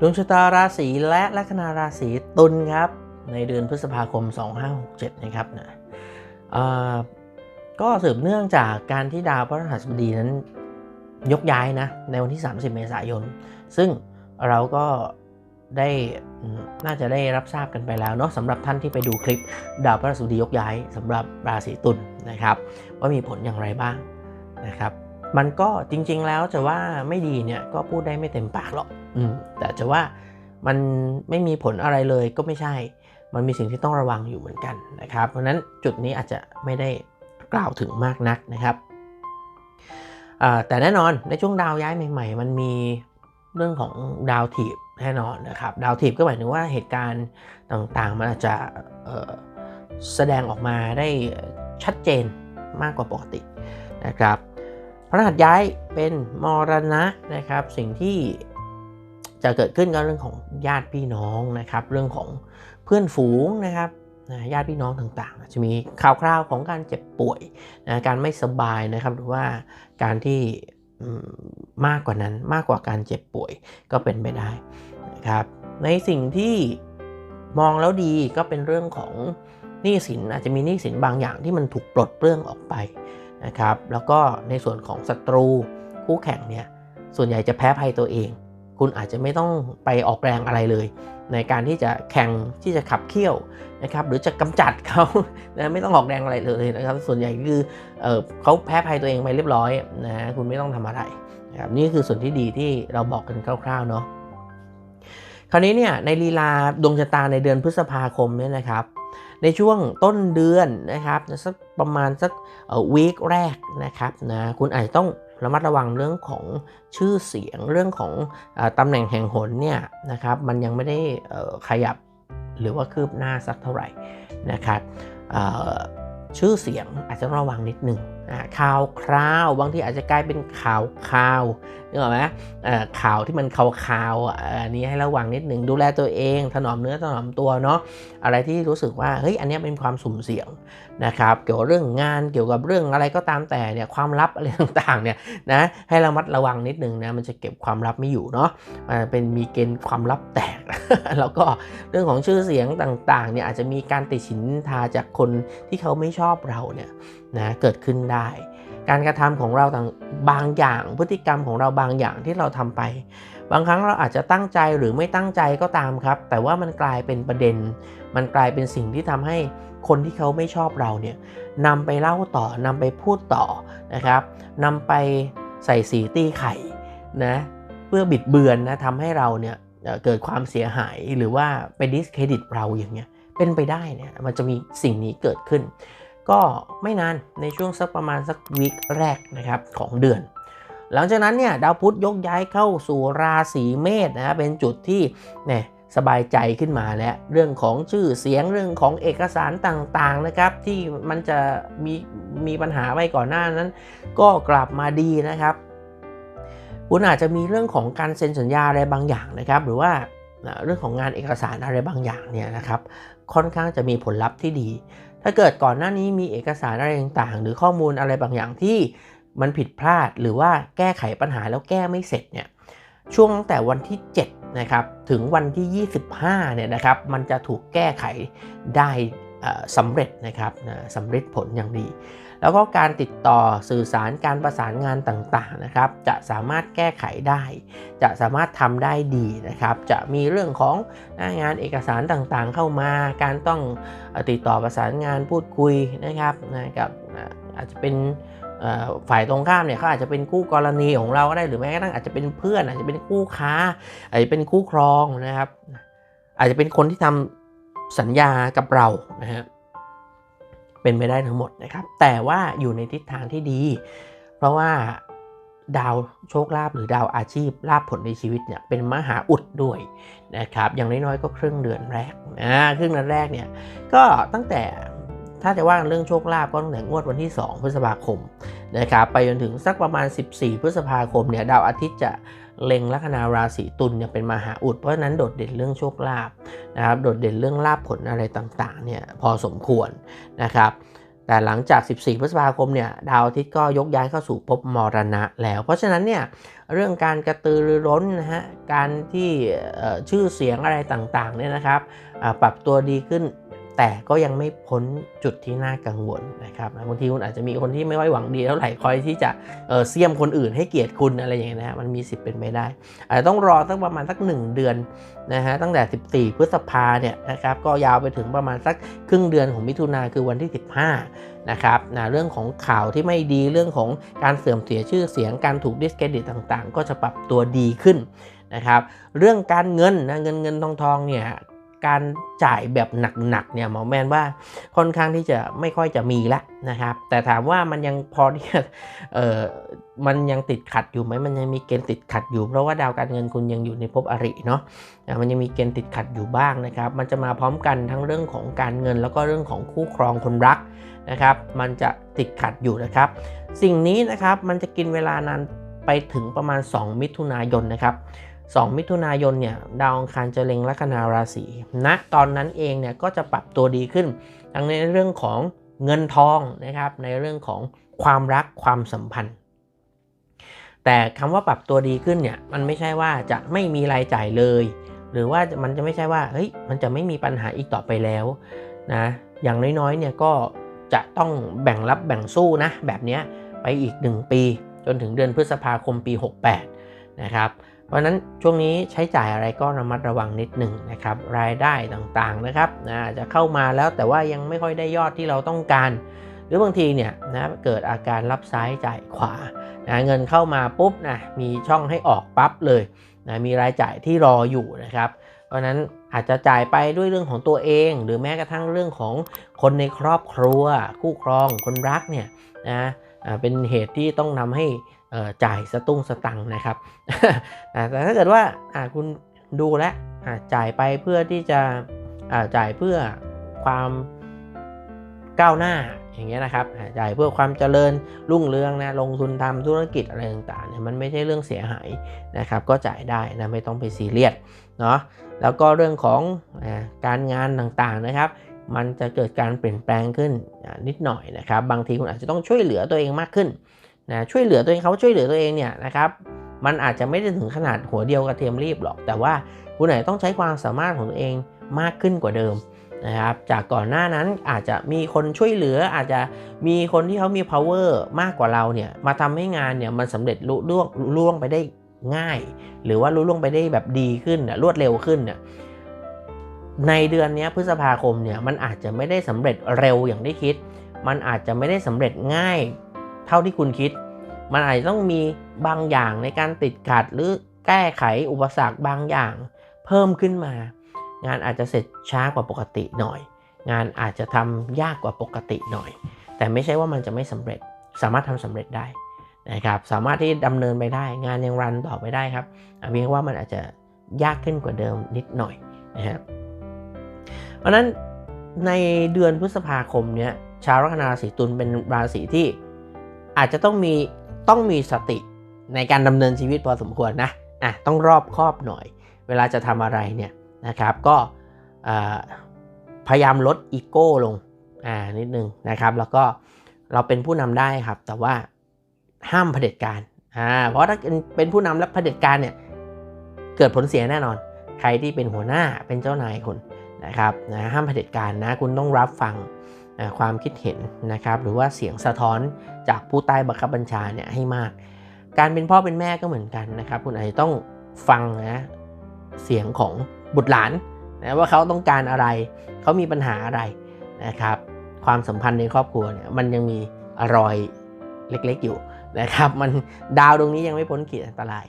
ดวงชะตาราศีและลัคนาราศีตุลครับ ในเดือนพฤษภาคม 2567 นะครับนะอ่าก็สืบเนื่องจากการที่ดาวพฤหัสบดีนั้นยกย้ายนะในวันที่ 30 เมษายน ซึ่งเราก็ได้น่าจะได้รับทราบกันไปแล้วเนาะสำหรับท่านที่ไปดูคลิปดาวพฤหัสบดียกย้ายสำหรับราศีตุลนะครับ ว่ามีผลอย่างไรบ้างนะครับ มันก็จริงๆแล้วจะว่าไม่ดีเนี่ยก็พูดได้ไม่เต็มปากหรอก อืมแต่จะว่ามันไม่มีผลอะไรเลยก็ไม่ใช่ มันมีสิ่งที่ต้องระวังอยู่เหมือนกันนะครับ เพราะนั้นจุดนี้อาจจะไม่ได้กล่าวถึงมากนักนะครับแต่แน่นอนในช่วงดาวย้ายใหม่ ๆ มันมีเรื่องของดาวถีบแน่นอนนะครับ ดาวถีบก็หมายถึงว่าเหตุการณ์ต่างๆ มันอาจจะแสดงออกมาได้ชัดเจนมากกว่าปกตินะครับพระรหัสย้ายเป็นมรณะนะครับ สิ่งที่ จะเกิดขึ้นก็เรื่องของญาติพี่น้องนะครับ เรื่องของเพื่อนฝูงนะครับญาติพี่น้องต่างๆ จะมีข่าวคราวของการเจ็บป่วยนะการไม่สบายนะครับ หรือว่าการที่มากกว่านั้นมากกว่าการเจ็บป่วยก็เป็นไปได้นะครับ ในสิ่งที่มองแล้วดีก็เป็นเรื่องของหนี้สินอาจจะมีหนี้สินบางอย่างที่มันถูกปลดเปลื้องออกไปนะครับ แล้วก็ในส่วนของศัตรูคู่แข่งเนี่ยส่วนใหญ่จะแพ้ภัยตัวเอง คุณอาจจะไม่ต้องไปออกแรงอะไรเลย ในการที่จะแข่งที่จะขับเคี่ยวนะครับหรือจะกำจัดเขานะไม่ต้องออกแรงอะไรเลยนะครับส่วนใหญ่คือเออเขาแพ้ภัยตัวเองไปเรียบร้อยนะคุณไม่ต้องทำอะไรนะครับนี่คือส่วนที่ดีที่เราบอกกันคร่าวๆเนาะคราวนี้เนี่ยในลีลาดวงชะตาในเดือนพฤษภาคมเนี่ยนะครับ ในช่วงต้นเดือนนะครับสักประมาณสักวีคแรกนะครับนะคุณอาจจะต้องระมัดระวังเรื่องของชื่อเสียงเรื่องของอตำแหน่งแห่งหนเนี่ยนะครับมันยังไม่ได้ขยับหรือว่าคืบหน้าสักเท่าไหร่นะครับชื่อเสียงอาจจะระวังนิดหนึ่งข่าวคราวบางทีอาจจะกลายเป็นข่าวข่าวนึกออกไหมข่าวที่มันข่าวข่าวอันนี้ให้ระวังนิดหนึ่งดูแลตัวเอง ถนอมเนื้อถนอมตัวเนาะอะไรที่รู้สึกว่าเฮ้ยอันนี้เป็นความสุ่มเสี่ยงนะครับเกี่ยวกับเรื่องงานเกี่ยวกับเรื่องอะไรก็ตามแต่เนี่ยความลับอะไรต่างๆเนี่ยนะให้ระมัดระวังนิดหนึ่งนะมันจะเก็บความลับไม่อยู่เนาะมันเป็นมีเกณฑ์ความลับแตก แล้วก็เรื่องของชื่อเสียงต่างๆเนี่ยอาจจะมีการติฉินทาจากคนที่เขาไม่ชอบเราเนี่ยนะเกิดขึ้นได้การกระทำของเราต่างบางอย่างพฤติกรรมของเราบางอย่างที่เราทำไป บางครั้งเราอาจจะตั้งใจหรือไม่ตั้งใจก็ตามครับ แต่ว่ามันกลายเป็นประเด็น มันกลายเป็นสิ่งที่ทำให้คนที่เขาไม่ชอบเราเนี่ยนำไปเล่าต่อนำไปพูดต่อนะครับนำไปใส่สีตีไข่นะเพื่อบิดเบือนนะทำให้เราเนี่ยเอ่อเกิดความเสียหายหรือว่าไปดิสเครดิตเราอย่างเงี้ยเป็นไปได้เนี่ยมันจะมีสิ่งนี้เกิดขึ้น ก็ไม่นานในช่วงสักประมาณสักวีคแรกนะครับของเดือน หลังจากนั้นเนี่ยดาวพุธยกย้ายเข้าสู่ราศีเมษนะเป็นจุดที่เนี่ยสบายใจขึ้นมาแล้วเรื่องของชื่อเสียงเรื่องของเอกสารต่างๆนะครับ ที่มันจะมีมีปัญหาไว้ก่อนหน้านั้น ก็กลับมาดีนะครับคุณอาจจะมีเรื่องของการเซ็นสัญญาอะไรบางอย่างนะครับ หรือว่าเรื่องของงานเอกสารอะไรบางอย่างเนี่ยนะครับ ค่อนข้างจะมีผลลัพธ์ที่ดี ถ้าเกิดก่อนหน้านี้มีเอกสารอะไรต่างๆ หรือข้อมูลอะไรบางอย่างที่มันผิดพลาดหรือว่าแก้ไขปัญหาแล้วแก้ไม่เสร็จเนี่ยช่วงตั้งแต่วันที่ 7 นะครับ ถึงวันที่ 25 เนี่ยนะครับ มันจะถูกแก้ไขได้สำเร็จนะครับสำเร็จผลอย่างดี แล้วก็การติดต่อสื่อสารการประสานงานต่างๆนะครับ จะสามารถแก้ไขได้ จะสามารถทำได้ดีนะครับ จะมีเรื่องของงานเอกสารต่างๆเข้ามา การต้องติดต่อประสานงานพูดคุยนะครับนะกับอาจจะเป็นฝ่ายตรงข้ามเนี่ยเขาอาจจะเป็นคู่กรณีของเราก็ได้หรือแม้กระทั่งอาจจะเป็นเพื่อน อาจจะเป็นคู่ค้า อาจจะเป็นคู่ครองนะครับ อาจจะเป็นคนที่ทำสัญญากับเรานะฮะ เป็นไม่ได้ทั้งหมดนะครับ แต่ว่าอยู่ในทิศทางที่ดี เพราะว่าดาวโชคลาภหรือดาวอาชีพลาภผลในชีวิตเนี่ยเป็นมหาอุดด้วยนะครับ อย่างน้อยๆก็ครึ่งเดือนแรกนะครึ่งเดือนแรกเนี่ยก็ตั้งแต่ถ้าจะว่าเรื่องโชคลาภก็ตั้งแต่งวดวันที่ 2 พฤษภาคมนะครับไปจนถึงสักประมาณ 14 พฤษภาคมเนี่ยดาวอาทิตย์จะเล็งลัคนาราศีตุลเนี่ยเป็นมหาอุดเพราะฉะนั้นโดดเด่นเรื่องโชคลาภ นะครับโดดเด่นเรื่องลาบผลอะไรต่างๆเนี่ยพอสมควรนะครับแต่หลังจาก 14 พฤษภาคมเนี่ยดาวอาทิตย์ก็ยกย้ายเข้าสู่ภพมรณะแล้ว เพราะฉะนั้นเนี่ยเรื่องการกระตือรือร้นนะฮะการที่ชื่อเสียงอะไรต่างๆเนี่ยนะครับปรับตัวดีขึ้น แต่ก็ยังไม่พ้นจุดที่น่ากังวลนะครับบางทีคุณอาจจะมีคนที่ไม่ไว้หวังดีเท่าไหร่คอยที่จะเเสี่ยมคนอื่นให้เกียรติคุณอะไรอย่างเงี้ยนะมันมีสิทธิ์เป็นไปได้ อาจจะต้องรอสักประมาณสัก 1 เดือนนะฮะตั้งแต่ 14 พฤษภาเนี่ยนะครับก็ยาวไปถึงประมาณสักครึ่งเดือนของมิถุนาคือวันที่ 15นะครับนะเรื่องของข่าวที่ไม่ดีเรื่องของการเสื่อมเสียชื่อเสียงการถูกดิสเครดิตต่างๆ ก็จะปรับตัวดีขึ้นนะครับเรื่องการเงินนะเงินเงินทองทองเนี่ย การจ่ายแบบหนักๆเนี่ยหมอแมนว่าค่อนข้างที่จะไม่ค่อยจะมีละนะครับ แต่ถามว่ามันยังพอที่เออมันยังติดขัดอยู่ไหมมันยังมีเกณฑ์ติดขัดอยู่ เพราะว่าดาวการเงินคุณยังอยู่ในภพอริเนาะมันยังมีเกณฑ์ติดขัดอยู่บ้างนะครับ มันจะมาพร้อมกันทั้งเรื่องของการเงิน แล้วก็เรื่องของคู่ครองคนรักนะครับ มันจะติดขัดอยู่นะครับ สิ่งนี้นะครับมันจะกินเวลานานไปถึงประมาณ 2 มิถุนายนนะครับ 2 มิถุนายนเนี่ยดาวอังคารจะเล็งลัคนาราศีณนะตอนนั้นเองเนี่ยก็จะปรับตัวดีขึ้น ทั้งในเรื่องของเงินทองนะครับในเรื่องของความรักความสัมพันธ์ แต่คำว่าปรับตัวดีขึ้นเนี่ยมันไม่ใช่ว่าจะไม่มีรายจ่ายเลย หรือว่ามันจะไม่ใช่ว่าเฮ้ยมันจะไม่มีปัญหาอีกต่อไปแล้วนะอย่างน้อยๆเนี่ยก็จะต้องแบ่งรับแบ่งสู้นะแบบนี้ไปอีก 1 ปี จนถึงเดือนพฤษภาคมปี 68 นะครับ เพราะนั้นช่วงนี้ใช้จ่ายอะไรก็ระมัดระวังนิดหนึ่งนะครับ รายได้ต่างๆนะครับนะจะเข้ามาแล้วแต่ว่ายังไม่ค่อยได้ยอดที่เราต้องการ หรือบางทีเนี่ยนะเกิดอาการรับซ้ายจ่ายขวานะเงินเข้ามาปุ๊บนะมีช่องให้ออกปั๊บเลยนะมีรายจ่ายที่รออยู่นะครับ เพราะนั้นอาจจะจ่ายไปด้วยเรื่องของตัวเอง หรือแม้กระทั่งเรื่องของคนในครอบครัว คู่ครองคนรักเนี่ยนะเป็นเหตุที่ต้องนำให้ จ่ายสตุ้งสตังนะครับแต่ถ้าเกิดว่าคุณดูแลจ่ายไปเพื่อที่จะจ่ายเพื่อความก้าวหน้าอย่างเงี้ยนะครับจ่ายเพื่อความเจริญรุ่งเรืองนะลงทุนทำธุรกิจอะไรต่างๆเนี่ยมันไม่ใช่เรื่องเสียหายนะครับ ก็จ่ายได้นะไม่ต้องไปซีเรียสเนาะแล้วก็เรื่องของอการงานต่างๆนะครับ มันจะเกิดการเปลี่ยนแปลงขึ้นนิดหน่อยนะครับ บางทีคุณอาจจะต้องช่วยเหลือตัวเองมากขึ้น นะช่วยเหลือตัวเองเขาช่วยเหลือตัวเองเนี่ยนะครับมันอาจจะไม่ได้ถึงขนาดหัวเดียวกระเทียมรีบหรอก แต่ว่าคุณไหนต้องใช้ความสามารถของตัวเองมากขึ้นกว่าเดิมนะครับจากก่อนหน้านั้นอาจจะมีคนช่วยเหลืออาจจะมีคนที่เขามี power มากกว่าเราเนี่ยมาทำให้งานเนี่ยมันสำเร็จลุล่วงล่วงไปได้ง่าย หรือว่าลุล่วงไปได้แบบดีขึ้นรวดเร็วขึ้นเนี่ยในเดือนนี้พฤษภาคมเนี่ยมันอาจจะไม่ได้สำเร็จเร็วอย่างที่คิด มันอาจจะไม่ได้สำเร็จง่าย เท่าที่คุณคิด มันอาจจะต้องมีบางอย่างในการติดขัดหรือแก้ไขอุปสรรคบางอย่าง เพิ่มขึ้นมา งานอาจจะเสร็จช้ากว่าปกติหน่อย งานอาจจะทำยากกว่าปกติหน่อย แต่ไม่ใช่ว่ามันจะไม่สำเร็จ สามารถทำสำเร็จได้นะครับ สามารถที่ดำเนินไปได้ งานยังรันต่อไปได้ครับเพียงว่ามันอาจจะยากขึ้นกว่าเดิมนิดหน่อยนะครับเพราะนั้นในเดือนพฤษภาคมเนี้ยชาวลัคนาราศีตุลเป็นราศีที่ อาจจะต้องมีต้องมีสติในการดำเนินชีวิตพอสมควรนะอะต้องรอบคอบหน่อย เวลาจะทำอะไรเนี่ยนะครับก็พยายามลดอีโก้ลงอ่านิดนึงนะครับ แล้วก็เราเป็นผู้นำได้ครับ แต่ว่าห้ามเผด็จการอ่าเพราะถ้าเป็นผู้นำและเผด็จการเนี่ยเกิดผลเสียแน่นอน ใครที่เป็นหัวหน้าเป็นเจ้านายคนนะครับนะห้ามเผด็จการนะคุณต้องรับฟัง ความคิดเห็นนะครับหรือว่าเสียงสะท้อนจากผู้ใต้บังคับบัญชาเนี่ยให้มาก การเป็นพ่อเป็นแม่ก็เหมือนกันนะครับ คุณอาจจะต้องฟังนะเสียงของบุตรหลานนะว่าเขาต้องการอะไร เขามีปัญหาอะไรนะครับ ความสัมพันธ์ในครอบครัวเนี่ยมันยังมีรอยเล็กๆอยู่นะครับ มันดาวตรงนี้ยังไม่พ้นขีดอันตราย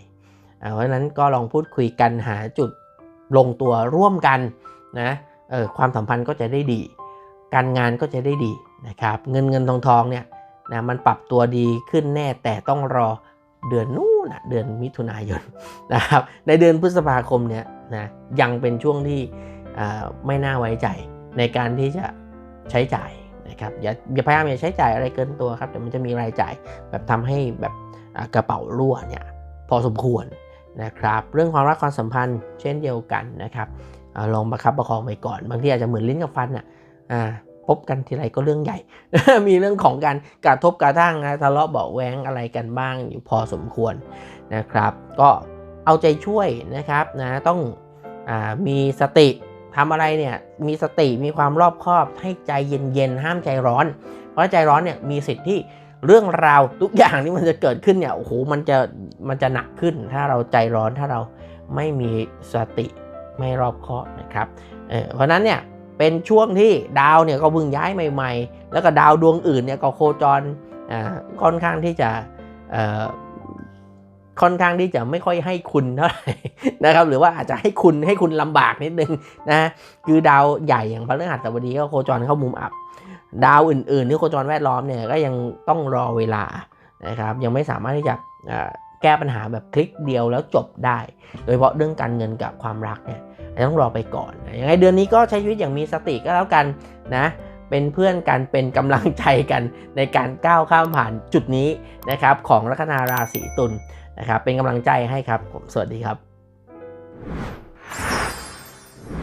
เพราะฉะนั้นก็ลองพูดคุยกันหาจุดลงตัวร่วมกันนะออความสัมพันธ์ก็จะได้ดี การงานก็จะได้ดีนะครับเงินเงินทองทองเนี่ยนะมันปรับตัวดีขึ้นแน่แต่ต้องรอเดือนนู้นนะเดือนมิถุนายนนะครับในเดือนพฤษภาคมเนี่ยนะยังเป็นช่วงที่ไม่น่าไว้ใจในการที่จะใช้จ่ายนะครับอย่าอย่าพยายามอย่าใช้จ่ายอะไรเกินตัวครับเดี๋ยวมันจะมีรายจ่ายแบบทำให้แบบกระเป๋ารั่วเนี่ยพอสมควรนะครับ เรื่องความรักความสัมพันธ์เช่นเดียวกันนะครับลองประคับประคองไปก่อน บางทีอาจจะเหมือนลิ้นกับฟันอะ อ่าพบกันทีไรก็เรื่องใหญ่ มีเรื่องของการกระทบกระทั่งนะทะเลาะเบาะแว้งอะไรกันบ้างอยู่พอสมควรนะครับ ก็เอาใจช่วยนะครับนะต้องอมีสติทำอะไรเนี่ยมีสติมีความรอบคอบให้ใจเย็นๆห้ามใจร้อน เพราะใจร้อนเนี่ยมีสิทธิ์ที่เรื่องราวทุกอย่างที่มันจะเกิดขึ้นเนี่ยโอ้โหมันจะมันจะหนักขึ้น ถ้าเราใจร้อนถ้าเราไม่มีสติไม่รอบคอบนะครับเเพราะนั้นเนี่ย เป็นช่วงที่ดาวเนี่ยก็เพิ่งย้ายใหม่ๆ แล้วก็ดาวดวงอื่นเนี่ยก็โคจรอ่าค่อนข้างที่จะอ่อค่อนข้างที่จะไม่ค่อยให้คุณเท่าไหร่นะครับหรือว่าอาจจะให้คุณให้คุณลำบากนิดนึงนะคือดาวใหญ่อย่างพฤหัสบดีก็โคจรเข้ามุมอับ ดาวอื่นๆที่โคจรแวดล้อมเนี่ยก็ยังต้องรอเวลานะครับยังไม่สามารถที่จะอ่อแก้ปัญหาแบบคลิกเดียวแล้วจบได้ โดยเฉพาะเรื่องการเงินกับความรักเนี่ย ต้องรอไปก่อนนะยังไงเดือนนี้ก็ใช้ชีวิตอย่างมีสติก็แล้วกันนะเป็นเพื่อนกันเป็นกำลังใจกันในการก้าวข้ามผ่านจุดนี้นะครับของลัคนาราศีตุลนะครับเป็นกำลังใจให้ครับผมสวัสดีครับ